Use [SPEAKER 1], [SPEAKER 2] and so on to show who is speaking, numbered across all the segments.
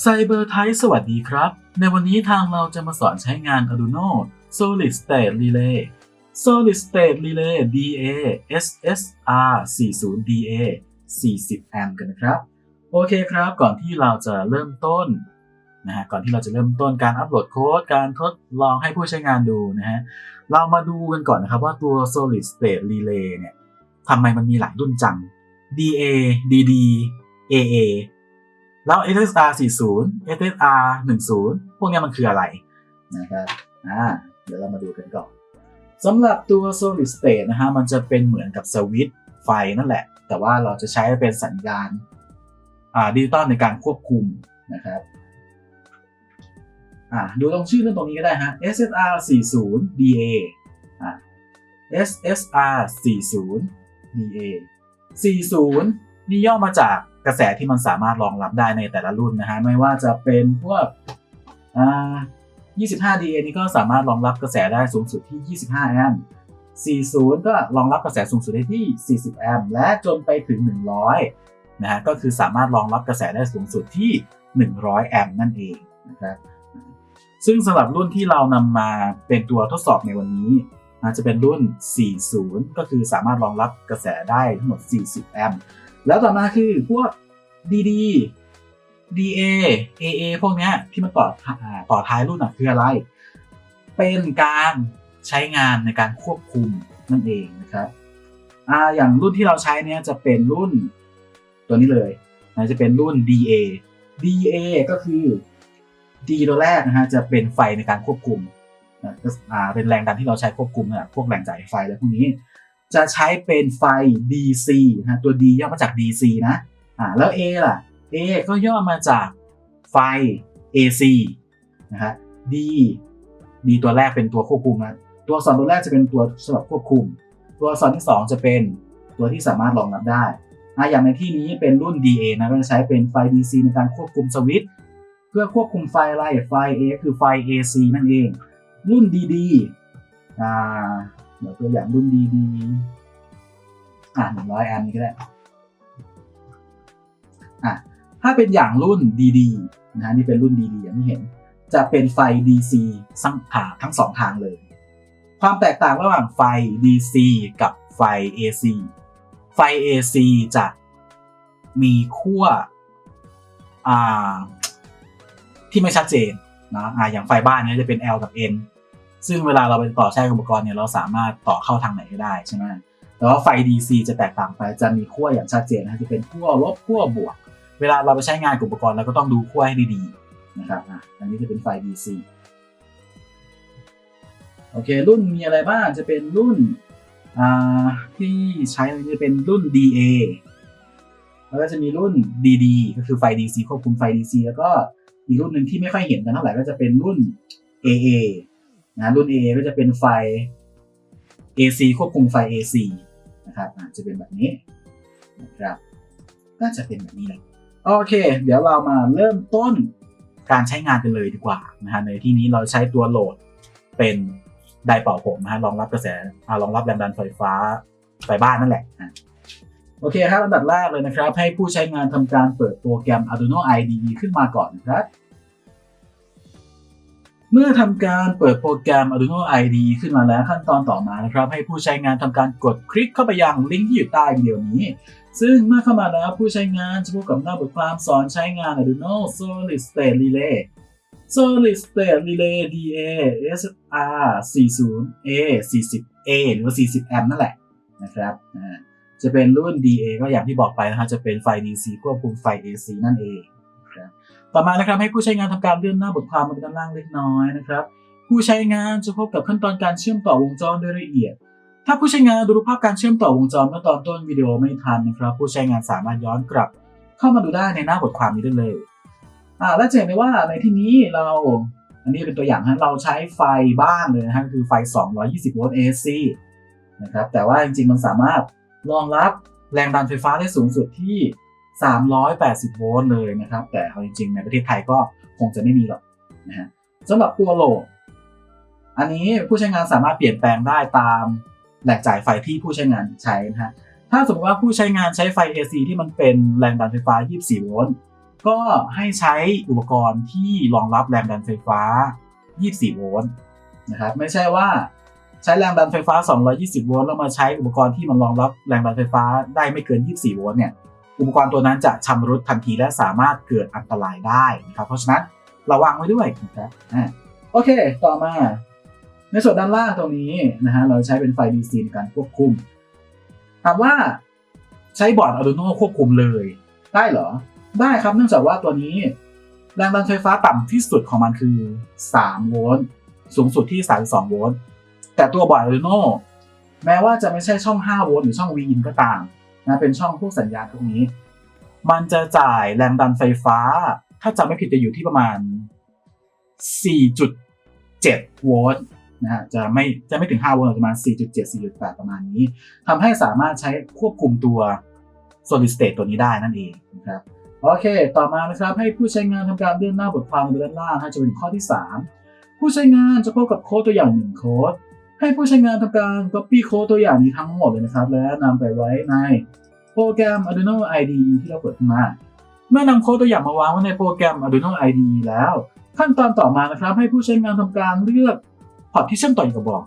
[SPEAKER 1] ไซเบอร์ไทสวัสดีครับ ในวันนี้ทางเราจะมาสอนใช้งาน Arduino Solid State Relay Solid State Relay DA SSR 40 DA 40 amp กันนะครับ โอเคครับ ก่อนที่เราจะเริ่มต้นนะฮะก่อนที่เราจะเริ่มต้นการอัปโหลดโค้ดการทดลองให้ผู้ใช้งานดูนะฮะเรามาดูกันก่อนนะครับว่าตัว Solid State Relay เนี่ยทำไมมันมีหลายรุ่นจัง DA DD AA แล้ว SSR 40 SSR 10 พวกเนี้ยมันคืออะไรนะครับอ่าเดี๋ยวเรามาดูกันก่อนสำหรับตัว Solid State นะฮะมันจะเป็นเหมือนกับสวิตช์ไฟนั่นแหละ แต่ว่าเราจะใช้เป็นสัญญาณอ่าดิจิตอลในการควบคุมนะครับอ่าดูตรงชื่อเรื่องตรงนี้ก็ได้ฮะ SSR 40 DA อ่า SSR 40 DA 40 นี่ย่อมาจากกระแสที่มันสามารถรองรับได้ในแต่ละรุ่นนะฮะไม่ว่าจะเป็นพวกอ่า 25 DA นี่ก็สามารถรองรับกระแสได้สูงสุดที่ 25 แอมป์ 40 ก็รองรับกระแสสูงสุดได้ที่ 40 แอมป์ และจนไปถึง 100 นะฮะ ก็คือสามารถรองรับกระแสได้สูงสุดที่ 100 แอมป์นั่นเองนะครับ ซึ่งสำหรับรุ่นที่เรานำมาเป็นตัวทดสอบในวันนี้อาจจะเป็นรุ่น 40 ก็คือสามารถรองรับกระแสได้ทั้งหมด 40 แอมป์ แล้วต่อมาคือพวก DD DA AA พวกเนี้ยที่มันต่อต่อท้ายรุ่นอะคืออะไร เป็นการใช้งานในการควบคุมนั่นเองนะครับอ่าอย่างรุ่นที่เราใช้เนี้ยจะเป็นรุ่นตัวนี้เลยนะจะเป็นรุ่น DA DA ก็คือ D ตัวแรกนะฮะจะเป็นไฟในการควบคุมนะอ่าเป็นแรงดันที่เราใช้ควบคุมนะพวกแรงจ่ายไฟอะไรพวกนี้ จะใช้เป็นไฟ DC นะตัว D ย่อมาจาก DC นะอ่าแล้ว A ล่ะ A ก็ย่อมาจากไฟ AC นะฮะ D D ตัวแรกเป็นตัวควบคุมนะตัวอักษรตัวแรกจะเป็นตัวสำหรับควบคุม ตัวอักษรที่ 2 จะเป็นตัวที่สามารถรองรับได้อ่าอย่างในที่นี้เป็นรุ่น DA นะก็จะใช้เป็นไฟ DC ในการควบคุมสวิตช์เพื่อควบคุมไฟอะไรไฟ A คือไฟ AC นั่นเอง รุ่น DD อ่า เดี๋ยวตัวอย่างรุ่น DD อ่า100แอมป์นี้ก็ได้อะถ้าเป็นอย่างรุ่น DD นะฮะนี่เป็นรุ่น DD อย่างที่เห็น จะเป็นไฟ DC ทั้งทาทั้งสองทางเลย ความแตกต่างระหว่างไฟ DC กับไฟ AC ไฟ AC จะมีขั้วอ่าที่ไม่ชัดเจนนะอ่าอย่างไฟบ้านเนี้ยจะเป็น L กับ N ซึ่งเวลาเราไปต่อใช้อุปกรณ์เนี่ยเราสามารถต่อเข้าทางไหนก็ได้ใช่ไหมแต่ว่าไฟ DC จะแตกต่างไปจะมีขั้วอย่างชัดเจนนะจะเป็นขั้วลบขั้วบวก เวลาเราไปใช้งานอุปกรณ์เราก็ต้องดูขั้วให้ดีๆนะครับอะอันนี้จะเป็นไฟ DC โอเค รุ่นมีอะไรบ้างจะเป็นรุ่นอ่าที่ใช้จะเป็นรุ่น DA แล้วก็จะมีรุ่น DD ก็คือไฟ DC ควบคุมไฟ DC แล้วก็อีกรุ่นหนึ่งที่ไม่ค่อยเห็นกันเท่าไหร่ก็จะเป็นรุ่น AA นะรุ่น A ก็จะเป็นไฟ AC ควบคุมไฟ AC นะครับจะเป็นแบบนี้นะครับก็จะเป็นแบบนี้เลยโอเค เดี๋ยวเรามาเริ่มต้นการใช้งานกันเลยดีกว่านะฮะในที่นี้เราใช้ตัวโหลดเป็นไดร์เป่าผมนะฮะรองรับกระแสอารองรับแรงดันไฟฟ้าไฟบ้านนั่นแหละอะโอเคครับอันดับแรกเลยนะครับ ให้ผู้ใช้งานทำการเปิดโปรแกรม Arduino IDE ขึ้นมาก่อนนะครับ เมื่อทำการเปิดโปรแกรม Arduino IDE ขึ้นมาแล้วขั้นตอนต่อมานะครับ ให้ผู้ใช้งานทำการกดคลิกเข้าไปยังลิงก์ที่อยู่ใต้วิดีโอนี้ ซึ่งเมื่อเข้ามาแล้วผู้ใช้งานจะพบกับหน้าบทความสอนใช้งาน Arduino Solid State Relay Solid State Relay DA SR 40A 40A หรือว่า40 amp นั่นแหละนะครับอ่าจะเป็นรุ่น DA ก็อย่างที่บอกไปนะครับจะเป็นไฟ DC ควบคุมไฟ AC นั่นเอง ต่อมานะครับให้ผู้ใช้งานทำการเลื่อนหน้าบทความมาด้านล่างเล็กน้อยนะครับ ผู้ใช้งานจะพบกับขั้นตอนการเชื่อมต่อวงจรโดยละเอียด ถ้าผู้ใช้งานดูรูปภาพการเชื่อมต่อวงจรเมื่อตอนต้นวิดีโอไม่ทันนะครับ ผู้ใช้งานสามารถย้อนกลับ เข้ามาดูได้ในหน้าบทความนี้ได้เลยอ่าและจะเห็นได้ว่าในที่นี้เราอันนี้เป็นตัวอย่างฮะเราใช้ไฟบ้านเลยนะฮะคือไฟ 220 โวลต์ AC นะครับแต่ว่าจริงๆมันสามารถรองรับแรงดันไฟฟ้าได้สูงสุดที่ 380 โวลต์เลยนะครับ แต่เอาจริงๆ ในประเทศไทยก็คงจะไม่มีหรอกนะฮะสำหรับตัวโหลด อันนี้ผู้ใช้งานสามารถเปลี่ยนแปลงได้ตามแหล่งจ่ายไฟที่ผู้ใช้งานใช้นะฮะ ถ้าสมมติว่าผู้ใช้งานใช้ไฟ AC ที่มันเป็นแรงดันไฟฟ้า 24 โวลต์ ก็ให้ใช้อุปกรณ์ที่รองรับแรงดันไฟฟ้า 24 โวลต์นะครับ ไม่ใช่ว่าใช้แรงดันไฟฟ้า 220 โวลต์แล้วมาใช้อุปกรณ์ที่มันรองรับแรงดันไฟฟ้าได้ไม่เกิน 24 โวลต์เนี่ย อุปกรณ์ตัวนั้นจะชำรุดทันทีและสามารถเกิดอันตรายได้นะครับ เพราะฉะนั้นระวังไว้ด้วยนะครับอ่าโอเค ต่อมา ในส่วนด้านล่างตรงนี้นะฮะเราใช้เป็นไฟ DC ในการควบคุมถามว่าใช้บอร์ด Arduino ควบคุมเลย ได้เหรอ ได้ครับเนื่องจากว่าตัวนี้ แรงดันไฟฟ้าต่ำที่สุดของมันคือ 3 โวลต์สูงสุดที่ 32 โวลต์แต่ตัวบอร์ด Arduino แม้ว่าจะไม่ใช่ช่อง 5 โวลต์หรือช่อง V-in ก็ตาม นะเป็นช่องพวกสัญญาณพวกนี้ มันจะจ่ายแรงดันไฟฟ้า ถ้าจำไม่ผิดจะอยู่ที่ประมาณ 4.7 โวลต์นะฮะจะไม่จะไม่ถึง 5 โวลต์ประมาณ 4.7 4.8 ประมาณนี้ทำให้สามารถใช้ควบคุมตัว solid state ตัวนี้ได้นั่นเองนะครับโอเค ต่อมานะครับให้ผู้ใช้งานทำการเลื่อนหน้าบทความไปด้านล่างให้จะเป็นข้อที่ 3 ผู้ใช้งานจะพบกับโค้ดตัวอย่างหนึ่งโค้ด ให้ผู้ใช้งานทำการ copy โค้ดตัวอย่างนี้ทั้งหมดเลยนะครับ และนำไปไว้ในโปรแกรม Arduino IDE ที่เราเปิดขึ้นมา เมื่อนำโค้ดตัวอย่างมาวางไว้ในโปรแกรม Arduino IDE แล้ว ขั้นตอนต่อมานะครับ ให้ผู้ใช้งานทำการเลือกพอร์ตที่เชื่อมต่อกับบอร์ด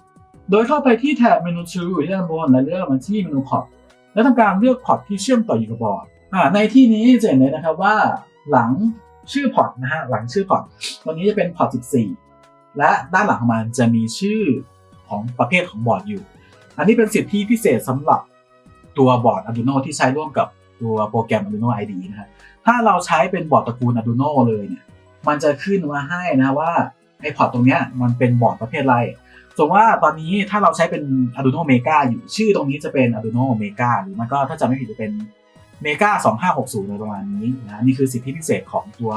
[SPEAKER 1] โดยเข้าไปที่แถบเมนูชูที่ด้านบนและเลือกมาที่เมนูพอร์ตและทำการเลือกพอร์ตที่เชื่อมต่ออยู่กับบอร์ดในที่นี้จะเห็นเลยนะครับว่าหลังชื่อพอร์ตนะฮะหลังชื่อพอร์ตตัวนี้จะเป็นพอร์ต 14 และด้านหลังของมันจะมีชื่อ ของประเภทของบอร์ดอยู่ อันนี้เป็นสิทธิพิเศษสำหรับตัวบอร์ด Arduino ที่ใช้ร่วมกับตัวโปรแกรม Arduino IDE นะฮะถ้าเราใช้เป็นบอร์ดตระกูล Arduino เลยเนี่ยมันจะขึ้นมาให้นะว่าไอ้พอร์ตตรงเนี้ยมันเป็นบอร์ดประเภทอะไรสมมติว่าตอนนี้ถ้าเราใช้เป็น Arduino Mega อยู่ชื่อตรงนี้จะเป็น Arduino Mega หรือไม่ก็ถ้าจำไม่ผิดจะเป็น Mega 2560ในประมาณนี้นะนี่คือสิทธิพิเศษของตัว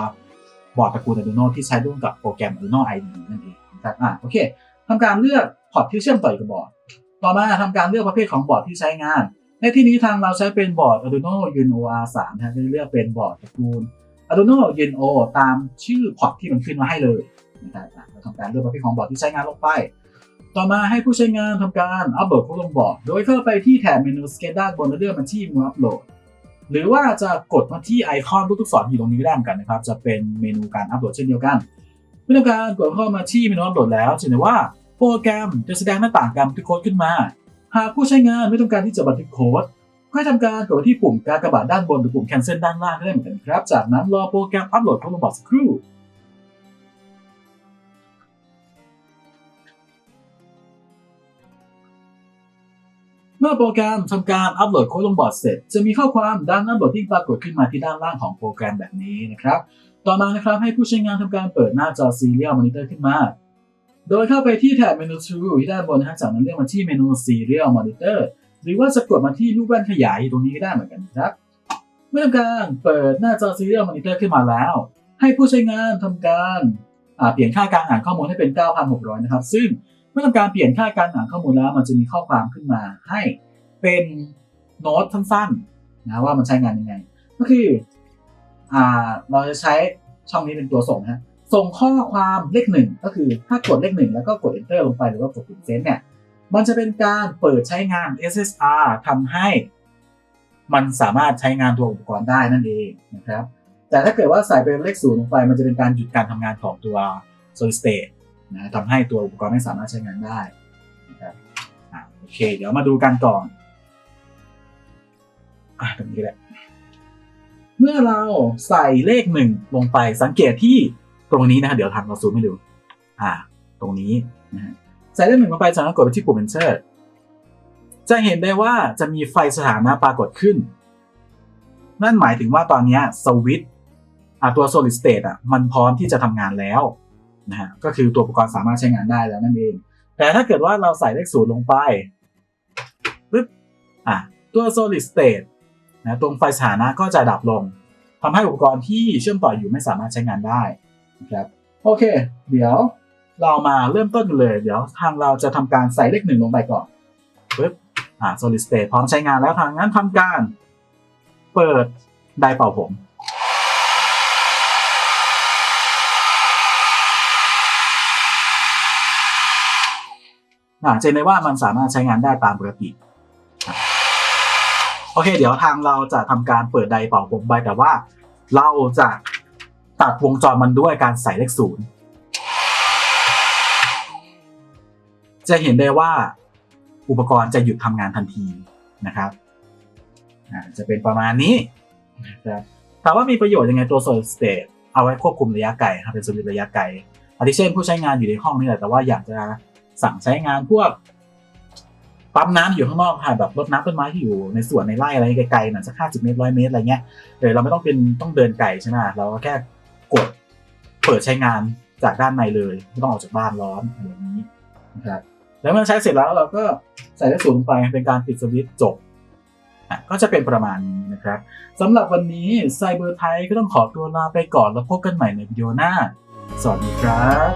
[SPEAKER 1] บอร์ดตระกูล Arduino ที่ใช้ร่วมกับโปรแกรม Arduino IDE นั่นเองนะครับอะโอเค ทำการเลือกพอร์ตที่เชื่อมต่อกับบอร์ด ต่อมาทำการเลือกประเภทของบอร์ดที่ใช้งาน ในที่นี้ทางเราใช้เป็นบอร์ด Arduino Uno R3 นะจะเลือกเป็นบอร์ดตระกูล Arduino Uno ตามชื่อพอร์ตที่มันขึ้นมาให้เลยนะครับเราทำการเลือกประเภทของบอร์ดที่ใช้งานลงไป ต่อมาให้ผู้ใช้งานทำการอัปโหลดข้อลงบอร์ด โดยเข้าไปที่แถบเมนูสเกตด้านบนแล้วเลือกมาที่มนูอัปโหลดหรือว่าจะกดมาที่ไอคอนลูกศรอยู่ตรงนี้ก็ได้เหมือนกันนะครับ จะเป็นเมนูการอัปโหลดเช่นเดียวกันเมื่อการกดเข้ามาที่เมนูอัปโหลดแล้วจะเห็นว่า โปรแกรมจะแสดงหน้าต่างการบันทึกโค้ดขึ้นมา หากผู้ใช้งานไม่ต้องการที่จะบันทึกโค้ดก็ให้ทำการกดไปที่ปุ่มกากระบาทด้านบนหรือปุ่ม cancel ด้านล่างก็ได้เหมือนกันครับ จากนั้นรอโปรแกรมอัปโหลดเข้าลงบอร์ดสักครู่เมื่อโปรแกรมทำการอัปโหลดโค้ดลงบอร์ดเสร็จ จะมีข้อความด้านหน้าบอร์ดที่ปรากฏขึ้นมาที่ด้านล่างของโปรแกรมแบบนี้นะครับ ต่อมานะครับให้ผู้ใช้งานทำการเปิดหน้าจอ Serial Monitor ขึ้นมา โดยเข้าไปที่แถบเมนู Tool ที่ด้านบนนะจากนั้นเลือกมาที่เมนู Serial Monitor หรือว่าจะกดมาที่รูปแว่นขยายตรงนี้ก็ได้เหมือนกันครับ เมื่อทำการเปิดหน้าจอ Serial Monitor ขึ้นมาแล้ว ให้ผู้ใช้งานทำการเปลี่ยนค่าการอ่านข้อมูลให้เป็น 9,600 นะครับ ซึ่งเมื่อทำการเปลี่ยนค่าการอ่านข้อมูลแล้ว มันจะมีข้อความขึ้นมาให้เป็นโน้ตสั้นๆนะว่ามันใช้งานยังไง ก็คืออ่าเราจะใช้ช่องนี้เป็นตัวส่งนะ ส่งข้อความเลขหนึ่งก็คือถ้ากดเลขหนึ่งแล้วก็กด enter ลงไปหรือว่ากดปุ่มเซนเนี่ยมันจะเป็นการเปิดใช้งาน SSR ทำให้ มันสามารถใช้งานตัวอุปกรณ์ได้นั่นเองนะครับ แต่ถ้าเกิดว่าใส่เป็นเลขศูนย์ลงไป มันจะเป็นการหยุดการทำงานของตัว solid state นะทำให้ตัวอุปกรณ์ไม่สามารถใช้งานได้นะครับโอเค เดี๋ยวมาดูกันก่อนอะตรงนี้แหละ เมื่อเราใส่เลขหนึ่งลงไปสังเกตที่ ตรงนี้นะเดี๋ยวทำเราซูมให้ดูอ่า ตรงนี้นะฮะใส่เลขหนึ่งลงไปจากนั้นกดไปที่ปุ่ม Enter จะเห็นได้ว่าจะมีไฟสถานะปรากฏขึ้น นั่นหมายถึงว่าตอนนี้สวิตตัว solid state อะมันพร้อมที่จะทำงานแล้วนะฮะก็คือตัวอุปกรณ์สามารถใช้งานได้แล้วนั่นเอง แต่ถ้าเกิดว่าเราใส่เลขศูนย์ลงไปปึ๊บอะตัว solid state นะตรงไฟสถานะก็จะดับลงทำให้อุปกรณ์ที่เชื่อมต่ออยู่ไม่สามารถใช้งานได้ นะครับโอเค เดี๋ยวเรามาเริ่มต้นกันเลย เดี๋ยวทางเราจะทำการใส่เลขหนึ่งลงไปก่อนปึ๊บอ่า solid state พร้อมใช้งานแล้วทางนั้นทำการเปิดไดร์เป่าผมอ่าจะเห็นได้ว่ามันสามารถใช้งานได้ตามปกติ โอเค เดี๋ยวทางเราจะทำการเปิดไดร์เป่าผมไปแต่ว่าเราจะ ตัดวงจรมันด้วยการใส่เลขศูนย์จะเห็นได้ว่าอุปกรณ์จะหยุดทำงานทันทีนะครับจะเป็นประมาณนี้นะครับถามว่ามีประโยชน์ยังไงตัว solid state เอาไว้ควบคุมระยะไกลครับเป็นสวิตระยะไกลอาทิเช่นผู้ใช้งานอยู่ในห้องนี่แหละแต่ว่าอยากจะสั่งใช้งานพวกปั๊มน้ำอยู่ข้างนอกค่ะแบบรดน้ำต้นไม้ที่อยู่ในสวนในไร่อะไรไกลๆหน่อยสักห้าสิบเมตรร้อยเมตรอะไรเงี้ยเออเราไม่ต้องเป็นต้องเดินไกลใช่ไหมเราก็แค่ กดเปิดใช้งานจากด้านในเลยไม่ต้องออกจากบ้านร้อนอะไรอย่างนี้นะครับแล้วเมื่อใช้เสร็จแล้วเราก็ใส่เลขศูนย์ลงไปเป็นการปิดสวิตช์จบอะก็จะเป็นประมาณนี้นะครับสำหรับวันนี้ไซเบอร์ไทยก็ต้องขอตัวลาไปก่อนแล้วพบกันใหม่ในวิดีโอหน้า สวัสดีครับ